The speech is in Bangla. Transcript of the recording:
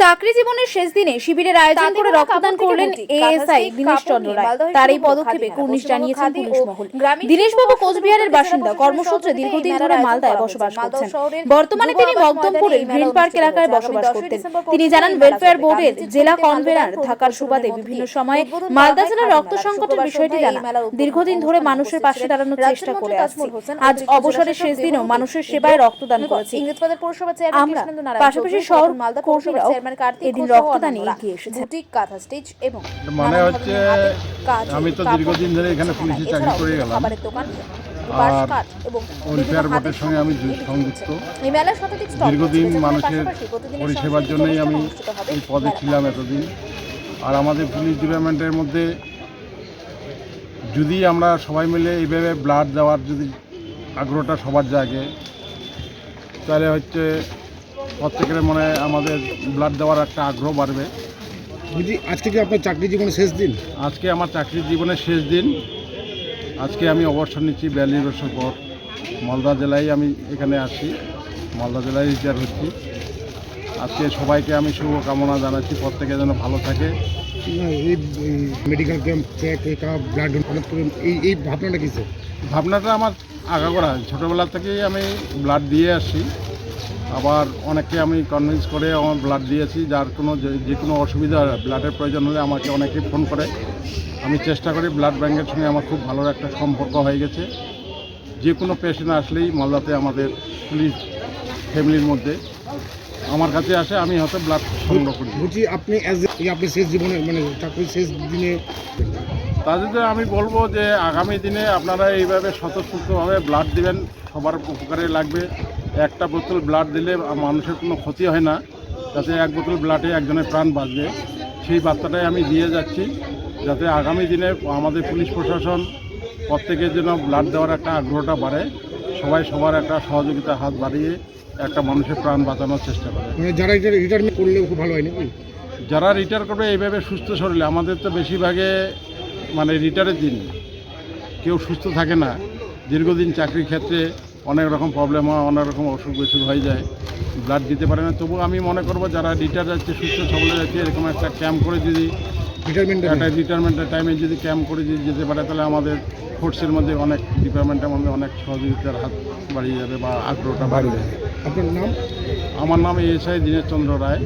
চাকরি জীবনের শেষ দিনে শিবিরের আয়োজন করে রক্তদান করলেন এএসআই দীনেশ চন্দ্র রায়। তার এই পদক্ষেপে কুর্নিশ জানিয়েছেন পুলিশ মহল। দীনেশবাবু কোচবিহারের বাসিন্দা। কর্মসূত্রে দীর্ঘদিন ধরে মালদায় বসবাস করছেন। বর্তমানে তিনি মকদমপুরের গ্রিন পার্ক এলাকায় বসবাস করতেন। তিনি জানান ওয়েলফেয়ার বোর্ডের জেলা কনভেনার থাকার সুবাদে বিভিন্ন সময়ে মালদা জেলার রক্ত সংকটের বিষয়টি জানা দীর্ঘদিন ধরে মানুষের পাশে দাঁড়ানোর চেষ্টা করে আসছি। আজ অবসরের শেষ দিনেও মানুষের সেবায় রক্তদান করেছি আমরা পাশাপাশি শহর কর্মীরাও চেয়ারম্যান কার্তিক এদিন রক্তদানে এগিয়ে এসেছেন। বুটিক কাঁথা স্টিচ এবং মানে হচ্ছে আমি তো দীর্ঘদিন ধরে এখানে পুলিশে চাকরি করে গেলাম। খাবারের দোকান ওয়েলফেয়ার বোর্ডের সঙ্গে আমি সংযুক্ত। দীর্ঘদিন মানুষের পরিষেবার জন্যই আমি এই পদে ছিলাম এতদিন আর আমাদের পুলিশ ডিপার্টমেন্টের মধ্যে যদি আমরা সবাই মিলে এইভাবে ব্লাড দেওয়ার যদি আগ্রহটা সবার জাগে তাহলে হচ্ছে প্রত্যেকের মনে আমাদের ব্লাড দেওয়ার একটা আগ্রহ বাড়বে। বলছি আজকে কি আপনার চাকরি জীবনের শেষ দিন? আজকে আমার চাকরির জীবনের শেষ দিন। আজকে আমি অবসর নিচ্ছি বিয়াল্লিশ বছর পর। মালদা জেলায় আমি এখানে আসি মালদা জেলায় রিটায়ার হচ্ছি। আজকে সবাইকে আমি শুভকামনা জানাচ্ছি প্রত্যেকে যেন ভালো থাকে। এই মেডিকেল ক্যাম্প চেক ব্লাড হঠাৎ করে এই এই ভাবনাটা কিসে ভাবনাটা আমার আগাগোড়া। ছোটোবেলা থেকেই আমি ব্লাড দিয়ে আসি। আবার অনেককে আমি কনভিন্স করে আমার ব্লাড দিয়েছি যার কোনো যে- যে কোনো অসুবিধা ব্লাডের প্রয়োজন হলে আমাকে অনেকে ফোন করে। আমি চেষ্টা করি ব্লাড ব্যাংকের সঙ্গে আমার খুব ভালো একটা সম্পর্ক হয়ে গেছে। যে কোনো পেশেন্ট আসলেই মালদাতে আমাদের পুলিশ ফ্যামিলির মধ্যে আমার কাছে আসে আমি হয়তো ব্লাড সংগ্রহ করি। বলছি আপনি আপনি শেষ জীবনে মানে চাকরির শেষ দিনে তাদের আমি বলব যে আগামী দিনে আপনারা এইভাবে স্বতঃস্ফূর্তভাবে ব্লাড দিবেন সবার উপকারে লাগবে। একটা বোতল ব্লাড দিলে মানুষের কোনো ক্ষতি হয় না। যাতে এক বোতল ব্লাডে একজনের প্রাণ বাঁচবে। সেই বার্তাটাই আমি দিয়ে যাচ্ছি যাতে আগামী দিনে আমাদের পুলিশ প্রশাসন প্রত্যেকের জন্য ব্লাড দেওয়ার একটা আগ্রহটা বাড়ে। সবাই সবার একটা সহযোগিতা হাত বাড়িয়ে একটা মানুষের প্রাণ বাঁচানোর চেষ্টা করে। মানে যারা এটা রিটায়ারমেন্ট করলে খুব ভালো হয় নাকি? যারা রিটায়ার করবে এইভাবে সুস্থ শরীরে আমাদের তো বেশিরভাগে মানে রিটায়ারের দিন। কেউ সুস্থ থাকে না। দীর্ঘদিন চাকরির ক্ষেত্রে অনেক রকম প্রবলেম হয় অনেক রকম অসুখ বিসুখ হয়ে যায়। ব্লাড দিতে পারে না তবু আমি মনে করব যারা রিটায়ার যাচ্ছে সুস্থ সবলে যাচ্ছে এরকম একটা ক্যাম্প করে যদি একটা রিটায়ারমেন্টের টাইমে যদি ক্যাম্প করে যদি যেতে পারে তাহলে আমাদের ফোর্সের মধ্যে অনেক ডিপার্টমেন্টের মধ্যে অনেক সহযোগিতার হাত বাড়িয়ে যাবে বা আগ্রহটা বাড়বে। আপনার নাম? আমার নাম এসআই দীনেশ চন্দ্র রায়।